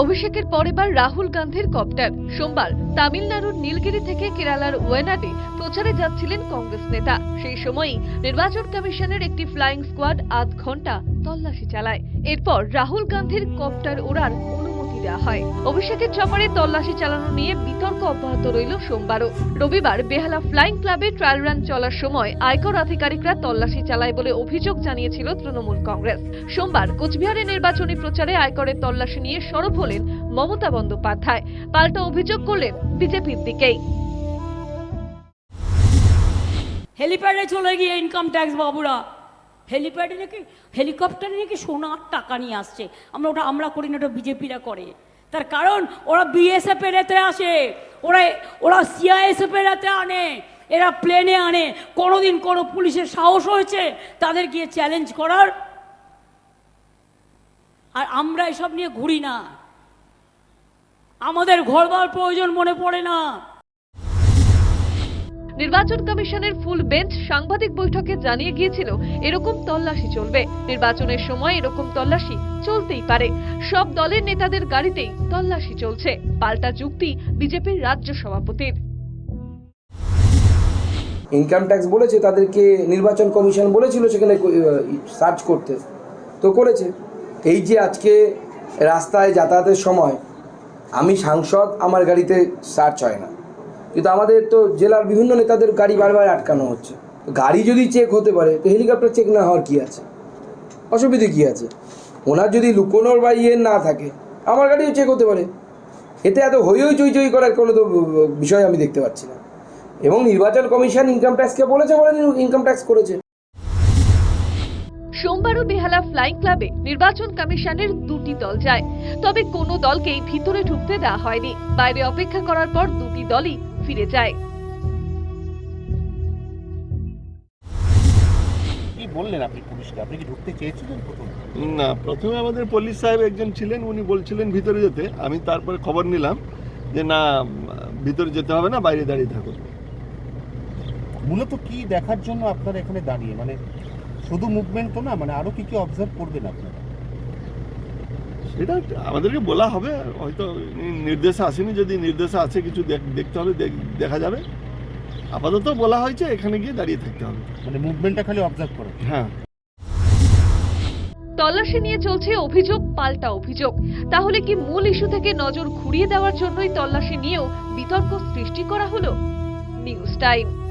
অভিষেকের পরেবার রাহুল গান্ধীর কপ্টার। সোমবার তামিলনাড়ুর নীলগিরি থেকে কেরালার ওয়েনাডে প্রচারে যাচ্ছিলেন কংগ্রেস নেতা। সেই সময়ই নির্বাচন কমিশনের একটি ফ্লাইং স্কোয়াড আধ ঘণ্টা তল্লাশি চালায়। এরপর রাহুল গান্ধীর কপ্টার ওড়ার দেওয়া হয়। অভিষেকের চপারে তল্লাশি চালানো নিয়ে বিতর্ক অব্যাহত রইল সোমবারও। রবিবার বেহালা ফ্লাইং ক্লাবে ট্রায়াল রান চলার সময় আয়কর আধিকারিকরা তল্লাশি চালায় বলে অভিযোগ জানিয়েছিল তৃণমূল কংগ্রেস। সোমবার কোচবিহারে নির্বাচনী প্রচারে আয়করের তল্লাশি নিয়ে সরব হলেন মমতা বন্দ্যোপাধ্যায়। পাল্টা অভিযোগ করলেন বিজেপির দিকেই। হেলিপ্যাডে চলে গিয়ে ইনকাম ট্যাক্স বাবুরা। হেলিপ্যাডে নাকি, হেলিকপ্টারে নাকি সোনার টাকা নিয়ে আসছে। আমরা ওটা, আমরা করি না, ওটা বিজেপিরা করে। তার কারণ, ওরা বিএসএফ এর এতে আসে, ওরা ওরা সিআইএসএফ এর এতে আনে, এরা প্লেনে আনে। কোনোদিন কোনো পুলিশের সাহস হয়েছে তাদের গিয়ে চ্যালেঞ্জ করার? আর আমরা এসব নিয়ে ঘুরি না। আমাদের ঘরবার প্রয়োজন মনে পড়ে না। নির্বাচন কমিশনের ফুল বেঞ্চ সাংবাদিক বৈঠকে জানিয়ে গিয়েছিল, এরকম তল্লাশি চলবে। নির্বাচনের সময় এরকম তল্লাশি চলতেই পারে। সব দলের নেতাদের গাড়িতেই তল্লাশি চলছে। পাল্টা যুক্তি বিজেপির রাজ্য সভাপতির। ইনকাম ট্যাক্স বলেছে, তাদেরকে নির্বাচন কমিশন বলেছিল সেখানে সার্চ করতে। তো করেছে। এই যে আজকে রাস্তায় যাতায়াতের সময়, আমি সাংসদ, আমার গাড়িতে সার্চ হয় না। কিন্তু আমাদের তো জেলার বিভিন্ন নেতাদের গাড়ি বারবার আটকানো হচ্ছে। গাড়ি যদি চেক হতে পারে, তো হেলিকপ্টার চেক না হওয়ার কী আছে? অসুবিধে কী আছে? ওনার যদি লুকোনোর বা ইয়ে না থাকে, আমার গাড়িও চেক হতে পারে। এতে এত হই হই চই চই করার কোনো তো বিষয় আমি দেখতে পাচ্ছি না। এবং নির্বাচন কমিশন ইনকাম ট্যাক্সকে বলেছে বলে ইনকাম ট্যাক্স করেছে। সোমবারও বেহালা ফ্লাইং ক্লাবে নির্বাচন কমিশনের দুটি দল যায়। তবে কোনো দলকেই ভিতরে ঢুকতে দেওয়া হয়নি। বাইরে অপেক্ষা করার পর দুটি দলই ফিরে যায় কি বললেন আপনি পুলিশকে? আপনি কি ঢুকতে চেয়েছিলেন প্রথম? না প্রথমে আমাদের পুলিশ সাহেব একজন ছিলেন উনি বলছিলেন ভিতরে যেতে। আমি তারপরে খবর নিলাম যে না ভিতরে যেতে হবে না বাইরে দাঁড়িয়ে থাকুন। মূলত কি দেখার জন্য আপনারা এখানে দাঁড়িয়ে? মানে শুধু মুভমেন্ট তো না মানে আরও কি কি অবজার্ভ করবেন আপনারা? সেটা আমাদেরকে বলা হবে হয়তো নির্দেশে আসেনি যদি নির্দেশে আছে কিছু দেখ- দেখতে হবে দেখ- দেখা যাবে। আপাতত বলা হয়েছে এখানে গিয়ে দাঁড়িয়ে থাকতে হবে। মানে মুভমেন্টটা খালি অবজার্ভ করেন হ্যাঁ। তল্লাশি নিয়ে চলছে অভিযোগ পাল্টা অভিযোগ। তাহলে কি মূল ইস্যু থেকে নজর ঘুরিয়ে দেওয়ার জন্যই তল্লাশি নিয়েও বিতর্ক সৃষ্টি করা হলো? News time